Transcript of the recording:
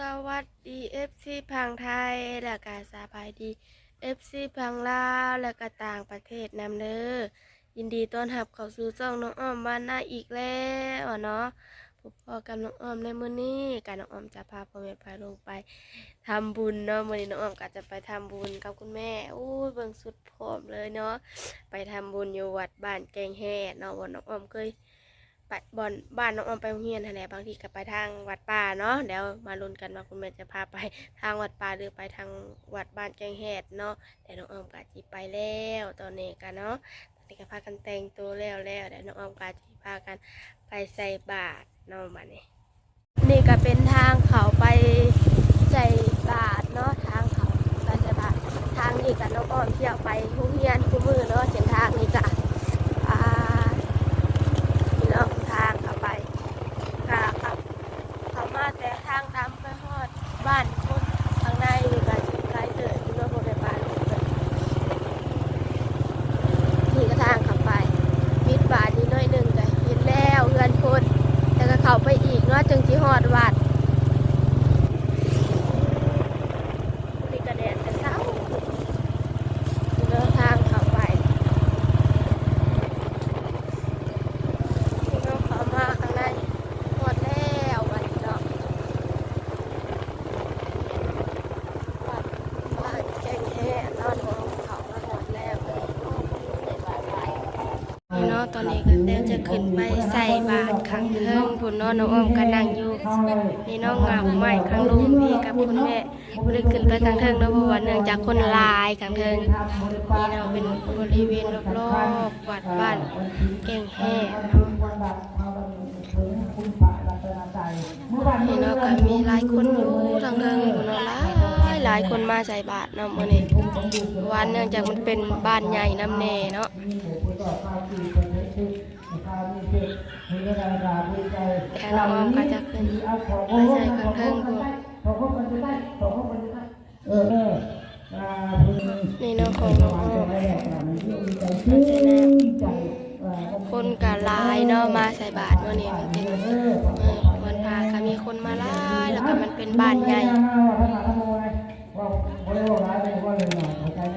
สวัสดี FC พังไทย และก็สบายดี FC พังลาวและก็ต่างประเทศนำเด้อยินดีต้อนรับเข้าสู่ช่องน้องอ้อมบ้านหน้าอีกแล้วเนาะพบพ่อกับน้องอ้อมในมื้อนี้การน้องอ้อมจะพาพ่อแม่พาลงไปทำบุญเนาะมื้อนี้น้องอ้อมก็จะไปทำบุญกับคุณแม่อู้ยเบิ่งสุดพร้อมเลยเนาะไปทำบุญอยู่วัดบ้านแกงแห่เนาะวันน้องอ้อมเคย ไปบอนบ้านน้องออมไปโรงเรียนแหลบางทีก็ไปทางวัดป่าเนาะเดี๋ยวมาลุ้นกันว่าคุณแม่จะพาไปทางวัดป่าหรือไปทางวัดบ้านแกงแหดเนาะแต่น้องออมกาจีไปแล้วตอนนี้กันเนาะตอนนี้ก็พากันแต่งตัวแล้วแล้วเดี๋ยวน้องออมกาจีพากันไปใส่บาตรเนาะบัดนี้นี่ก็เป็นทางเขาไปใส่บาตรเนาะทางเขาไปใส่บาตรทางนี้กับน้องออมเที่ยวไปโรงเรียนคู่มือเนาะเส้นทางนี้จ้ะอ่า พี่น้องทางเข้าไปค่ะครับเขามาแต่ทางดำไปฮอดบ้านคนข้างในนี่ก็สิไกลเติบพี่น้องบ่ได้บ้านเลยนี่ก็ทางเข้าไปมิดบาทนิดหน่อยหนึ่งก็เห็นแล้วเฮือนคนแต่ก็ เข้าไปอีกเนาะจึงสิฮอดวัดนี่ก็แดดแต่เช้านี่เนาะทางเข้าไป พี่น้องเขามาข้างในหมดแล้ววันนี้เนาะวัดบ้านแกงแห่นอนของเขามาหมดแล้วพี่น้อง ตอนนี้ก็เต้วจะขึ้นไปใส่บาตรข้งเทิงพุ่นน้องน้องอ้อมก็นั่งอยู่พี่น้องเหงาใหม่ข้งลุงพี่กับคุณแม่บ่ได้ขึ้นไปข้งเทิงเนาะเพราะว่าเนื่องจากคนลายข้งเทิงนี่เนาเป็นบริเวณรอบๆวัดบ้านแก่งแห่เนาะนี่เนาะก็มีหลายคนอยู่ทางเทิงอยู่เนา ลายคนมาใส่บาตรเนาะมื้อนี้วันเนื่องจากมันเป็นบ้านใหญ่น้ำแน่เนาะแต่น้องอมก็จะขึ้นไปใส่ข้างเทิงพุ่นนี่เนาะของน้องออมมาใส่น้ำคนก็หลายเนาะมาใส่บาตรมื้อนี้มันเป็นวันพระก็มีคนมาลายแล้วก็มันเป็นบ้านใหญ่ 我以我来了以后呢我才